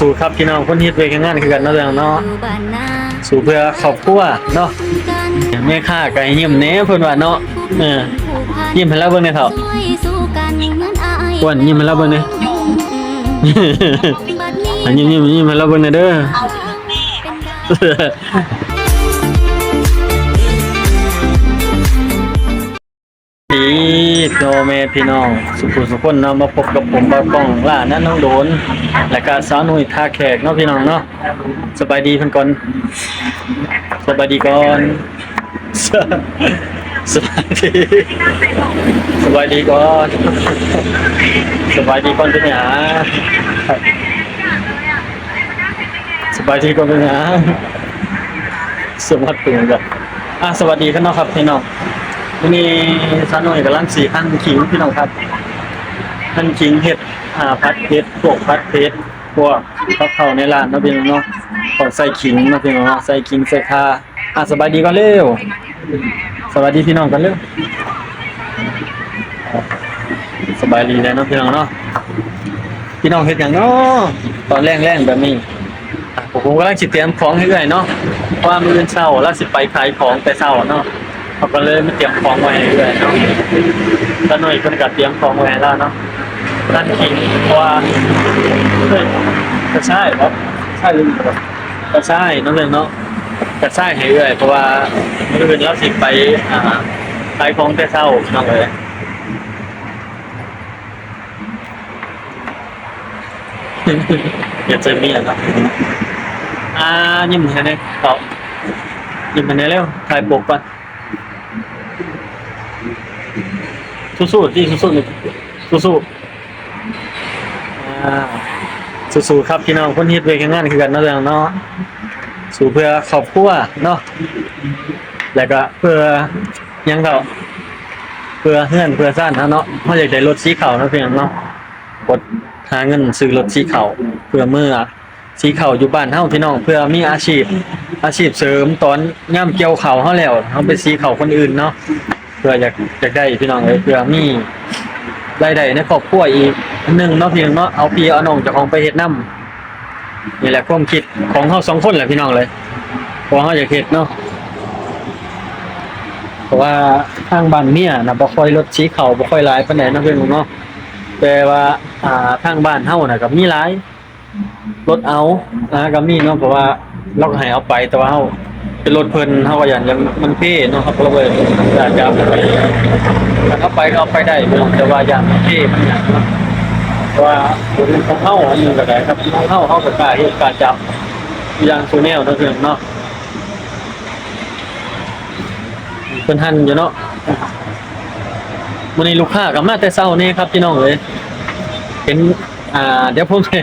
สู้ๆครับพี่น้องคนเฮ็ดเวยกงานคือกันเนาะเรื่องเนาะอยู่บ้านนาสู้เพื่อครอบครัวเนาะกันแม่ค้าก็ให้ยิ้มแหน่เพิ่นว่าเนาะเออผู้พันยิ้มให้เราเบิ่งหน่อยเถอะช่วยสู้กันเหมือนอายอ้วนยิ้มให้เราเบิ่งหน่อยบัดนี้อันยิ้มยิ้มยิ้มให้เราเบิ่งหน่อยเด้อ โนเมพี่น้องสุขุสุขคนเนาะมาพบกับผมบาวกล้องล่านั่นน้องโดน และก็สาวนุ่ยท่าแขกเนาะพี่น้องเนาะสบายดีเพิ่นก่อนสบายดีก่อนสสบายดีสบายดีก่อนสบายดีก่อนเป็นหยังสบายดีก่อนเป็นหยังสวัสดีครับอะสวัสดีกันเนาะครับพี่น้อง วันนี้ซาหน่อยกำลังสีหั่นขิงพี่น้องครับหั่นขิงเห็ดอ่าพัดเห็ดพวกพัดเห็ดพวกข้าวเข้าในร้านเนาะพี่น้องเนาะต้องใส่ขิงเนาะพี่น้องเนาะใส่ขิงใส่ข่าอะสบายดีก่อนเร็วสวัสดีพี่น้องกันเร็วสบายดีแล้วเนาะพี่น้องเนาะพี่น้องเฮ็ดหยังเนาะตอนแรงๆแบบนี้ผมกำลังสิตเตรียมของให้เอื้อยเนาะเพราะว่ามือเช้าแล้วสิไปขายของแต่เช้าเนาะ เขาก็เลยมาเตรียมของไว้ด้วยเนาะตอนหน่อยเพิ่นก็เตรียมของไว้แล้วเนาะด้านคิงเพราะว่าเฮ้ยก็ใช่ครับใช่หรือเปล่าก็ใช่นั่นเลยเนาะก็ใช่ให้ด้วยเพราะว่ามื้ออื่นเราสิไปอ่าขายของแต่เช้าน้องเลยอย่าเจอเมียเนาะอ่ายิ้มให้ได้ตอบยิ้มให้ได้เร็วถ่ายปกก่อน สู้ๆที่สู้ๆนี่สู้ๆอ่าสู้ๆครับพี่น้องคนเฮ็ดเวยกงานคือกันเนาะเรื่องเนาะสู้เพื่อครอบครัวเนาะแล้วก็เพื่อยังเขาเพื่อเฮือนเพื่อซ่านเนาะเฮาอยากได้รถสีขาวนาะพี่น้องเนาะกดหาเงินซื้อรถสีขาวเพื่อเมื่อสีขาวอยู่บ้านเฮาพี่น้องเพื่อมีอาชีพ อาชีพเสริมตอนย่ำเกี่ยวเขาเฮาแล้วเฮาไปสีขาวคนอื่นเนาะ เพื่ออยากอยากได้พี่น้องเลยเพื่อมีรายได้ในครอบครัวอีกหนึ่งเนาะพี่น้องเนาะเอาพี่เอาน้องจากของไปเฮ็ดนํนี่แหละความคิดของเฮาสองคนแหละพี่น้องเลยพราะว่าเฮาอยากเฮ็ดเนาะเพราะว่าทางบ้านเมียน่ะบ่ค่อยรถชี้เขาบ่ค่อยหลายปานใดเนาะพี่น้องเนาะแต่ว่าอ่าทางบ้านเฮาน่ะก็มีหลายรถเอานะก็มีเนาะเพราะว่าเราก็ให้เอาไปแต่ว่าเฮา เป็นรถเพลินเฮาก็อย่างยังมันเพ่เนาะครับก็เลยอยากจะเอาไปถ้าไปก็เอาไปได้เนาะแต่ว่าอย่างเพ่มันอย่างว่าเป็นของเฮาอันนึงก็ได้ครับของเฮาเฮาก็กาเฮ็ดกล้าจับอย่างซูแนลเนาะเพิ่นเนาะเพิ่นหันอยู่เนาะมื้อนี้ลูกค้าก็มาแต่เช้านี่ครับพี่น้องเอ้ยเป็นอ่าเดี๋ยวผมจะ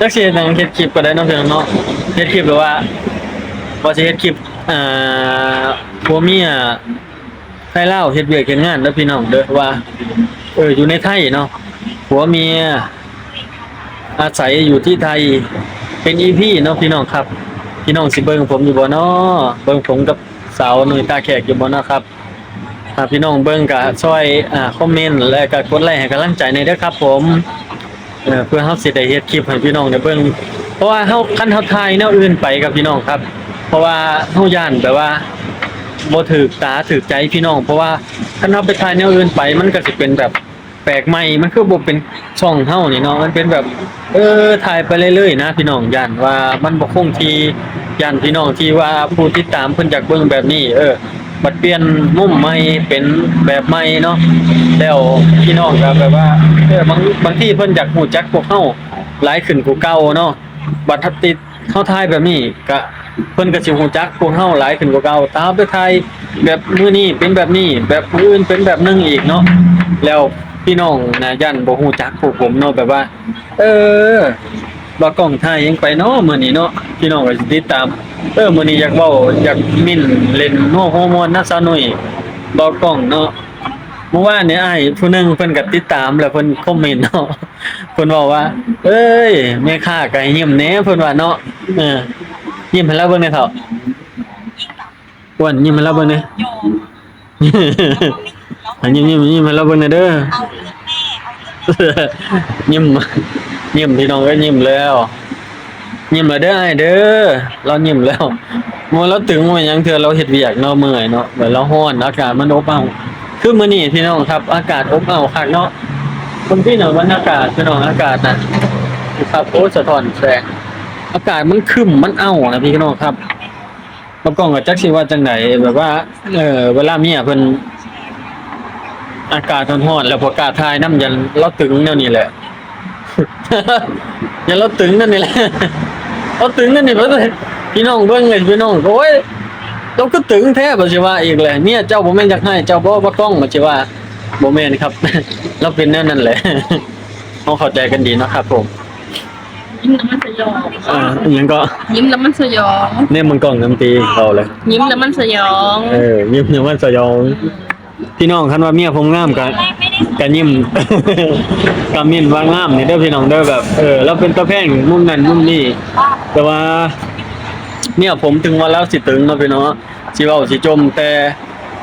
จักสิเฮ็ดหนังเฮ็ดคลิปก็ได้เนาะเพิ่นเนาะเฮ็ดคลิปหรือว่าว่าจะเฮ็ดคลิป อ่าผัวเมียไทยเล่าวเฮ็ดเวียกเฮ็ดงานเด้อพี่น้องเด้อว่า เอออยู่ในไทยเนาะผัวเมีย อาศัยอยู่ที่ไทยเป็นอีพี่เนาะพี่น้องครับ พี่น้องสิเบิ่งผมอยู่บ่เนาะเบิ่งผมกับสาวหนุ่ยตาแขกอยู่บ่เนาะครับถ้าพี่น้องเบิ่งก็ช่วยอ่าคอมเมนต์และก็กดไลค์ให้กำลังใจในอยเด้อครับ ผมเออเพื่อเฮาสิได้เฮ็ดคลิปให้พี่น้องได้เบิ่งเพราะว่าเฮาคันเฮาถ่ายแนวอื่นไปกับพี่น้องครับ ราะว่าเฮาย่านแบบว่าบ่ถูกตาถูกใจพี่น้อง เพราะว่าคันเฮาไปถ่ายแนวอื่นไป มันก็สิเป็นแบบแปลกใหม่ มันคือบ่เป็นช่องเฮานี่เนาะ มันเป็นแบบ เออถ่ายไปเรื่อยๆนะพี่น้องย่านว่ามันบ่คงที่ย่านพี่น้องที่ว่าผู้ติดตามเพิ่นอยากเบิ่งแบบนี้ เออบัดเปลี่ยนมุมใหม่เป็นแบบใหม่เนาะแล้วพี่น้องก็แบบว่าเออบางบางที่เพิ่นอยากฮู้จักพวกเฮาหลายขึ้นกว่าเก่าเนาะบัดถ้าติดเฮาทายแบบนี้ก็ เพิ่นก็สิฮู้จักพวกเฮาหลายขึ้นกว่าเก่าตามไปไทยแบบมื้อนี้เป็นแบบนี้ แบบมื้ออื่นเป็นแบบนึงอีกเนาะแล้วพี่น้องนะยันบ่ฮู้จักพวกผมเนาะแบบว่า เออบ่กล้องถ่ายยังไปเนาะมื้อนี้เนาะพี่น้องก็สิติดตาม เออมื้อนี้อยากเว้าอยากมิ่นเล่นโนโฮมอนนะซะหน่อยบ่กล้องเนาะเมื่อวานเนี่ยไอ้ผู้หนึงเพิ่นก็ติดตามแล้วเพิ่นคอมเมนต์เนาะเพิ่นบอกว่า เอ้ยแม่ค้าก็ให้ยิ้มแหน่เพิ่นว่าเนาะเออ ยิ้มให้เราเบิ่งหน่อยเถอะอ้วนยิ้มให้เราเบิ่งหน่อยอันยิ้มยิ้มยิ้มให้เราเบิ่งหน่อยเด้อยิ้มยิ้มพี่น้องก็ยิ้มแล้ว ยิ้มแล้วเด้อไอ้เด้อ เรายิ้มแล้วมื่อเราตึงมาหยังเถื่อเราเฮ็ดเวียกเนาะเมื่อยเนาะเหมือนเราร้อนอากาศมันอบอ้าวคือมื้อนี้พี่น้องครับ อากาศอบอ้าวคักเนาะคนที่หนึ่งบรรยากาศพี่น้องอากาศน่ะครับโอ้สะท้อนแสง อากาศมันคึมมันเอ้านะพี่น้องครับบ่กล้องก็จักสิว่าจังไดแบบว่า เออเวลาเมียเพิ่นอากาศร้อนๆแล้วพอกาทายน้ำยันเราตึงแนวนี้แหละย่าเราตึงนั่นนี่แหละเราตึงนั่นนี่เพราะพี่น้องเบิ่งเลยพี่น้องโอ้ยเราก็ตึงแท้บ่สิว่าอีกเลยเนี่ยเจ้าบ่แม่นอยากให้เจ้าบ่บ่ต้องบ่สิว่าบ่แม่นครับเราเป็นแนวนั้นแหละเราเข้าใจกันดีนะครับผม ยิ้มแล้วมันสยอง อ่าอหยังก็ยิ้มแล้วมันสยอง เนี่ยมันกล้องน้ำตีเขาเลย ยิ้มแล้วมันสยองเออยิ้มเนี่ยมันสยอง พี่น้องคันว่าเมียผมงามกันกันยิ้มกำมินว่างามนี่เด้อพี่น้องเด้อแบบเออเราเป็นตะแพงมุมนั้นมุมนี้แต่ว่า เนี่ยผมถึงว่าแล้วสิตึงเนาะพี่น้องสิเว้าสิจมแต่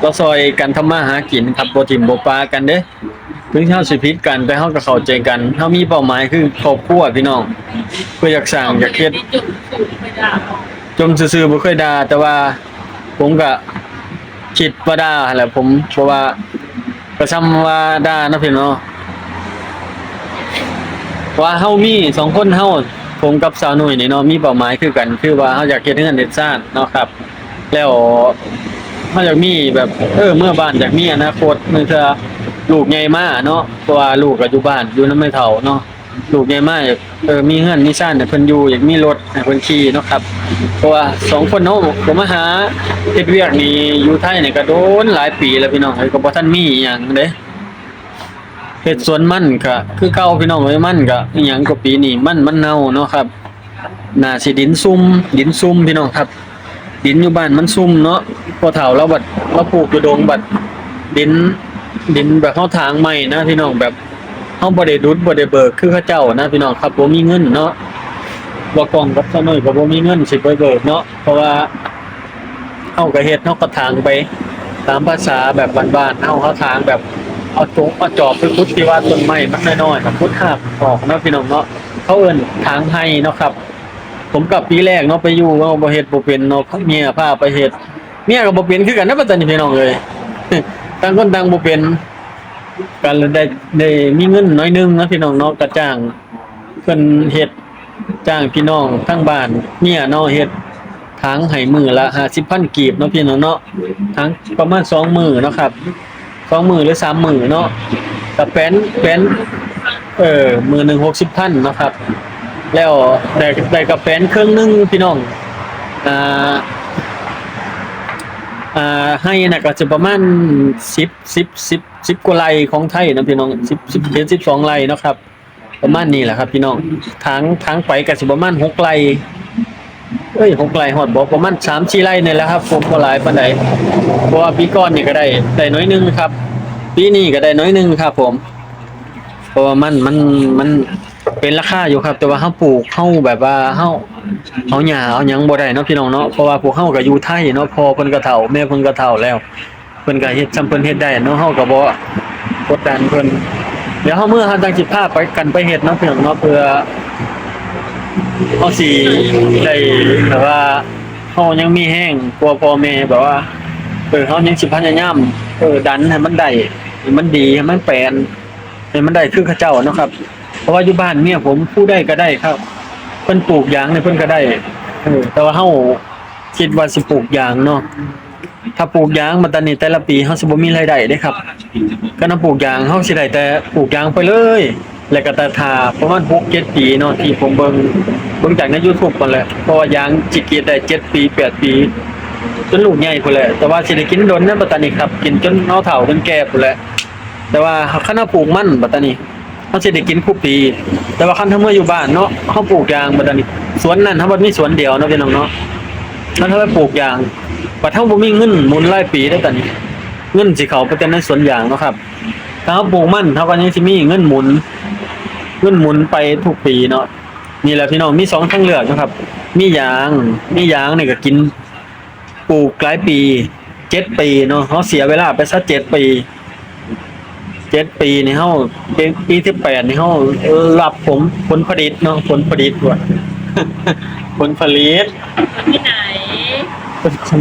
เราซอยกันทำมาหากินครับบ่ทิมบ่ปากันเด้ ถึงเฮาสิผิดกันแต่เฮาก็เข้าใจกันเฮามีเป้าหมายคือครอบครัวพี่น้องเพื่ออยากสร้างอยากเฮ็ดจุดสูงไปด่าจมซื่อๆบ่เคยด่าแต่ว่าผมก็คิดว่าด่าแหละผมเพราะว่าก็ซ้ำว่าด่านะพี่น้องว่าเฮามีสองคนเฮาผมกับสาวหนุ่ยนี่เนาะมีเป้าหมายคือกัน คือว่าเฮาอยากเฮ็ดเงินเด็ดซ่านเนาะครับ แล้วเฮาอยากมีแบบเออเมื่อบ้านอยากมีอนาคตมื้อเทื่อ ลูกใหญ่มากเนาะเพราะว่าลูกก็อยู่บ้านอยู่น้ำแม่เฒ่าเนาะลูกใหญ่มากอยากเออมีเฮือนมีซ่านให้เพิ่นอยู่อยากมีรถให้เพิ่นขี่เนาะครับ เพราะว่าสองคนเนาะผมมาหาเฮ็ดเวียกนี่อยู่ไทยนี่ก็โดนหลายปีแล้วพี่น้องเอ้ยก็บ่ทันมีอีหยังเด้เฮ็ดสวนมันก็คือเก่าพี่น้องเอ้ยมันก็อีหยังก็ปีนี้มันมันเน่าเนาะครับน่าสิดินซุ่มดินซุ่มพี่น้องครับ ดินอยู่บ้านมันซุ่มเนาะพอเฒ่าเราบัดเราปลูกอยู่ดงบัดดิน ดินแบบเฮาทางใหม่นะพี่น้องแบบเฮาบ่ได้ดุดบ่ได้เบิกคือเขาเจ้านะพี่น้องครับบ่มีเงินเนาะบ่ากองกับซะหน่อยก็บ่มีเงินสิไปเบิกเนาะเพราะว่าเฮาก็เฮ็ดเฮาก็ทางไป ตามภาษาแบบบ้านๆเฮาเฮาทางแบบเอาจงเอาจอบไปขุที่ว่าต้นไม้มันน้อยๆครับขุดหาบออกเนาะพี่น้องเนาะเขาเอิ้นทางให้เนาะครับ ผมกับปีแรกเนาะไปอยู่ก็บ่เฮ็ดบ่เป็นเนาะเมียพาไปเฮ็ดเมียก็บ่เป็นคือกันนะปัตตานีพี่น้องเอ้ย ต่างคนต่างบ่เป็นกันได้ได้มีเงินน้อยหนึงนะพี่น้องเนาะก็จ้างเพิ่นเฮ็ดจ้างพี่น้องทั้งบ้านเมียเนาะเฮ็ดทางให้มือละ50,000กีบเนาะพี่น้องเนาะทางประมาณ2มือเนาะครับ2มือหรือ3มือเนาะก็แป้นแป้นเออมือหนึง60,000เนาะครับ แล้วได้ได้กับแป้นเครื่องหนึงพี่น้องอ่า อ่าให้นะก็จะประมาณ10 10 10 10กว่าไร่ของไทยนะพี่น้อง10 10เป็น12ไร่นาะครับ ประมาณนี้แหละครับ พี่น้องทางทางไปก็สิประมาณ6ไร่เอ้ย6ไร่ฮอดบ่ประมาณ3 4ไร่นี่ยแหละครับผมบ่หลายปานใดเพราะว่าปีก่อนนี่ก็ได้ได้น้อยนึงครับปีนี้ก็ได้น้อยนึงครับ ผมเพราะว่ามันมันมัน เป็นราคาอยู่ครับ แต่ว่าเฮาปลูกเฮาแบบว่าเฮาเอาหญ้าเอาหยังบ่ได้เนาะพี่น้องเนาะเพราะว่าพวกเฮาก็อยู่ไทยเนาะพ่อเพิ่นก็เฒ่าแม่เพิ่นก็เฒ่าแล้วเพิ่นก็เฮ็ดจำเพิ่นเฮ็ดได้เนาะเฮาก็บ่กดดันเพิ่นเดี๋ยวเฮาเมื่อเฮาจังสิพาพไปกันไปเฮ็ดเนาะพี่น้องเนาะเพื่อเฮาสิได้แบบว่าเฮายังมีแห้งกลัวพ่อแม่แบบว่าเออเฮายังสิพยายามเออดันให้มันได้ให้มันดีให้มันแปลนให้มันได้คือเขาเจ้าเนาะครับ เพราะว่าอยู่บ้านเมียผมผู้ได้ก็ได้ครับเพิ่นปลูกยางเนี่ยเพิ่นก็ได้เออแต่ว่าเฮาคิดว่าสิปลูกยางเนาะถ้าปลูกยางมาตอนนี้แต่ละปีเฮาสิบ่มีรายได้เด้ครับก็นำปลูกยางเฮาสิได้แต่ปลูกยางไปเลย แล้วก็แต่ทาประมาณ6 7ปีเนาะที่ผมเบิ่งเบิ่งจากใน YouTube ก่อนแหละเพราะว่ายางจิกเกียได้7ปี8ปีจนลูกใหญ่พุ่นแหละแต่ว่าสิได้กินดนนะบัดตานี้ครับ กินจนเฮาเฒ่าจนแก่พุ่นแหละแต่ว่าคันเฮาปลูกมันบัดตานี้ เฮาสิได้กินคู่ปี แต่ว่าคันถ้าเมื่ออยู่บ้านเนาะเฮาปลูกยางบัดนี้สวนนั้นเฮาบ่มีสวนเดียวเนาะพี่น้องเนาะถ้าเฮาไปปลูกยางบัดเฮาบ่มีเงินหมุนรายปีได้ตอนนี้ เงินสิเขาไปแต่ในสวนยางเนาะครับ ถ้าเฮาปลูกมั่นเฮาก็ยังสิมีเงินหมุน เงินหมุนไปทุกปีเนาะนี่แหละพี่น้องมีสองทางเลือกนะครับ มียาง มียางเนี่ก็กิน ปลูกหลายปีเจ็ดปีเนาะเขาเสียเวลาไปสักเจ็ดปี เจ็ดปีนี่เขาเป็นปีที่แปดนี่เขารับผมผลผลิตเนาะผลผลิตด้วยผลผลิตคนที่ไหน เป็นคน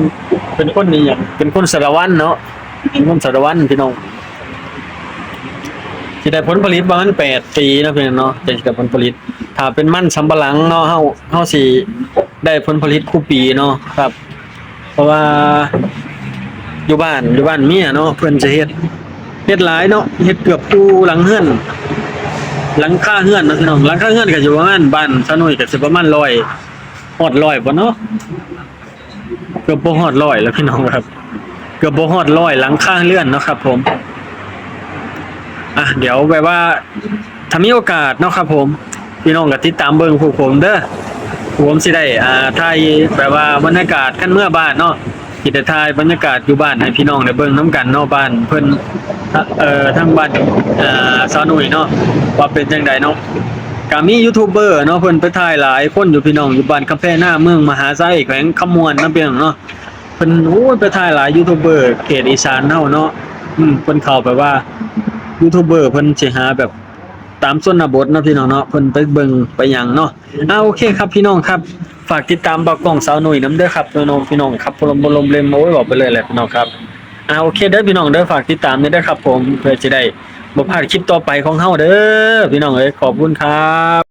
เป็นคนนี่อย่างเป็นคนสารวัตรเนาะเป็นคนสารวัตรพี่น้องที่ได้ผลผลิตประมาณแปดปีเนาะพี่น้องเนาะจะได้ผลผลิต ถ้าเป็นมันสำปะหลังเนาะเฮาเฮาสิได้ผลผลิตคู่ปีเนาะครับ เพราะว่าอยู่บ้านอยู่บ้านเมียเนาะเพิ่นจะเฮ็ด เฮ็ดหลายเนาะเฮ็ดเกือบคู่หลังเฮือน หลังคาเฮือนนะพี่น้องหลังคาเฮือนก็อยู่ประมาณบ้านซะหน่อยก็สิประมาณ100ฮอด100บ่เนาะเกือบบ่ฮอดร้อยแล้วพี่น้องครับ เกือบบ่ฮอดร้อยหลังข้างเลื่อนเนาะครับ ผมอะเดี๋ยวแบบว่าถ้ามีโอกาสเนาะครับ ผม พี่น้องก็ติดตามเบิ่งพวกผมเด้อผมสิได้อ่าถ่ายแบบว่าบรรยากาศกันเมื่อบ้านเนาะ สิได้ถ่ายบรรยากาศอยู่บ้านให้พี่น้องได้เบิ่งนํกันเนาะบ้านเพิ่นเอ่อทั้งบ้านอ่อสานุ่ยเนาะว่าเป็นจังไดเนาะก็มียูทูบเบอร์เนาะเพิ่นไปถ่ายหลายคนอยู่พี่น้องอยู่บ้านคาเฟ่หน้าเมืองมหาไซแขวงขมวนนะเพียงเนาะเพิ่นโอ้ยไปถ่ายหลายยูทูบเบอร์เขตอีสานเฮาเนาะอืมเพิ่นเข้าไปว่ายูทูบเบอร์เพิ่นสิหาแบบตามชนบทเนาะพี่น้องเนาะเพิ่นไปเบิ่งไปหยังเนาะอ่าโอเคครับพี่น้องครับ ฝากติดตามบอกกล่องสาวหนุ่ยน้ำเด้อครับพี่น้องพี่น้องครับพลมบลมเลมโอ้ยบอกไปเลยแหละพี่น้องครับอ่าโอเคเด้อพี่น้องเด้อฝากติดตามด้วยเด้อครับผมเพื่อจะได้บ่พลาดคลิปต่อไปของเฮาเด้อพี่น้องเอ้ยขอบคุณครับ